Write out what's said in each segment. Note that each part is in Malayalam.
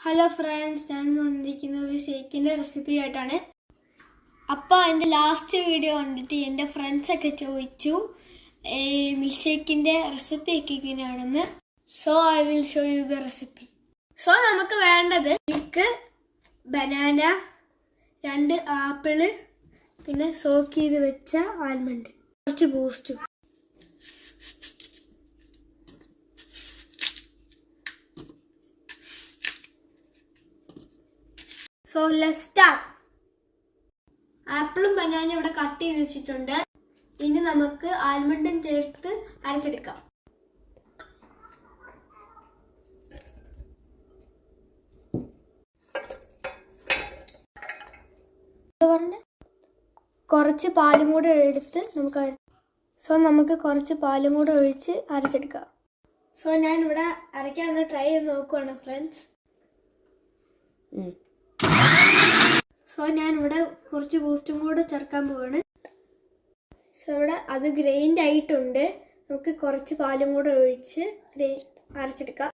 ഹലോ ഫ്രണ്ട്സ് ഞാൻ വന്നിരിക്കുന്നത് വന്നിരിക്കുന്ന ഒരു ഷേക്കിന്റെ റെസിപ്പി ആയിട്ടാണ്. അപ്പോൾ എന്റെ ലാസ്റ്റ് വീഡിയോ കണ്ടിട്ട് എന്റെ ഫ്രണ്ട്സൊക്കെ ചോദിച്ചു മിൽക്ക് ഷേക്കിന്റെ റെസിപ്പി ഒക്കെ എങ്ങനെയാണെന്ന്? So I will show you the recipe so നമുക്ക് വേണ്ടത് മിൽക്ക് ബനാന രണ്ട് ആപ്പിൾ പിന്നെ സോക്ക് ചെയ്ത് വെച്ച ആൽമണ്ട് കുറച്ച് ബൂസ്റ്റും സോ ലെറ്റ് സ്റ്റാർട്ട് ആപ്പിളും ബനാനയും ഇവിടെ കട്ട് ചെയ്ത് വെച്ചിട്ടുണ്ട്. ഇനി നമുക്ക് ആൽമണ്ടും ചേർത്ത് അരച്ചെടുക്കാം. കുറച്ച് പാലും കൂടെ എടുത്ത് നമുക്ക് സോ നമുക്ക് കുറച്ച് പാലും കൂടെ ഒഴിച്ച് അരച്ചെടുക്കാം. സോ ഞാൻ ഇവിടെ അരയ്ക്കാൻ ട്രൈ ചെയ്ത് നോക്കുവാണ് ഫ്രണ്ട്സ് സോ ഞാൻ ഇവിടെ കുറച്ച് ബൂസ്റ്റും കൂടെ ചേർക്കാൻ പോവാണ്. സോ ഇവിടെ അത് ഗ്രൈൻഡ് ആയിട്ടുണ്ട്. നമുക്ക് കുറച്ച് പാലും കൂടെ ഒഴിച്ച് അരച്ചെടുക്കാം.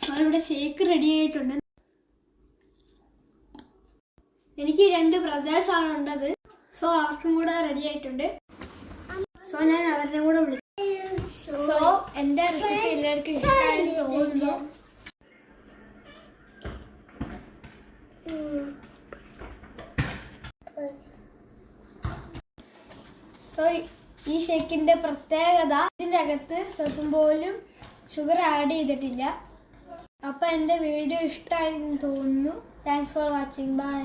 സോ ഇവിടെ ഷേക്ക് റെഡി ആയിട്ടുണ്ട്. എനിക്ക് രണ്ട് ബ്രദേഴ്സ് ആണ് ഉള്ളത്. സോ അവർക്കും കൂടെ റെഡി ആയിട്ടുണ്ട്. സോ ഞാൻ അവരുടെ കൂടെ വിളിക്കും. സോ എന്റെ റെസിപ്പി എല്ലാവർക്കും തോന്നുന്നു സോ ഈ ഷേക്കിന്റെ പ്രത്യേകത ഇതിന്റെ അകത്ത് സ്വല്പം പോലും ഷുഗർ ആഡ് ചെയ്തിട്ടില്ല. അപ്പം എന്റെ വീഡിയോ ഇഷ്ടമായി തോന്നുന്നു. Thanks for watching bye